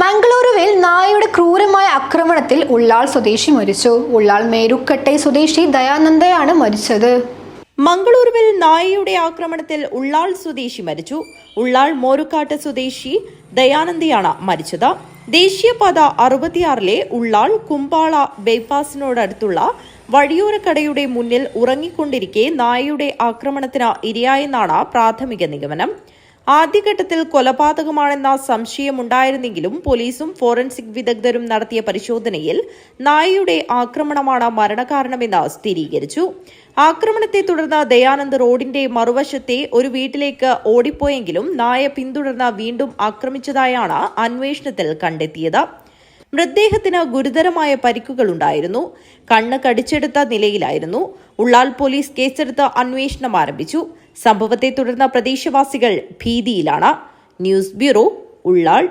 മംഗളൂരുവിൽ നായയുടെ ക്രൂരമായ ആക്രമണത്തിൽ ഉള്ളാൾ സ്വദേശി മരിച്ചു. ഉള്ളാൾ മേരുക്കട്ടെ സ്വദേശി ദയാനന്ദയാണ് മരിച്ചത്. മംഗളൂരുവിൽ നായയുടെ ആക്രമണത്തിൽ ഉള്ളാൾ സ്വദേശി മരിച്ചു. ഉള്ളാൾ മോരുക്കാട്ട് സ്വദേശി ദയാനന്ദയാണ് മരിച്ചത്. ദേശീയപാത അറുപത്തിയാറിലെ ഉള്ളാൾ കുമ്പാള ബൈപ്പാസിനോടടുത്തുള്ള വഴിയോരക്കടയുടെ മുന്നിൽ ഉറങ്ങിക്കൊണ്ടിരിക്കെ നായയുടെ ആക്രമണത്തിന് ഇരയായെന്നാണ് പ്രാഥമിക നിഗമനം. ആദ്യഘട്ടത്തിൽ കൊലപാതകമാണെന്ന സംശയമുണ്ടായിരുന്നെങ്കിലും പോലീസും ഫോറൻസിക് വിദഗ്ധരും നടത്തിയ പരിശോധനയിൽ നായയുടെ ആക്രമണമാണ് മരണകാരണമെന്ന് സ്ഥിരീകരിച്ചു. ആക്രമണത്തെ തുടർന്ന് ദയാനന്ദ് റോഡിന്റെ മറുവശത്തെ ഒരു വീട്ടിലേക്ക് ഓടിപ്പോയെങ്കിലും നായ പിന്തുടർന്ന് വീണ്ടും ആക്രമിച്ചതായാണ് അന്വേഷണത്തിൽ കണ്ടെത്തിയത്. മൃതദേഹത്തിന് ഗുരുതരമായ പരിക്കുകളുണ്ടായിരുന്നു. കണ്ണ് കടിച്ചെടുത്ത നിലയിലായിരുന്നു. ഉള്ളാൽ പോലീസ് കേസെടുത്ത് അന്വേഷണം ആരംഭിച്ചു. സംഭവത്തെ തുടർന്ന് പ്രദേശവാസികൾ ഭീതിയിലാണ്. News bureau Ullal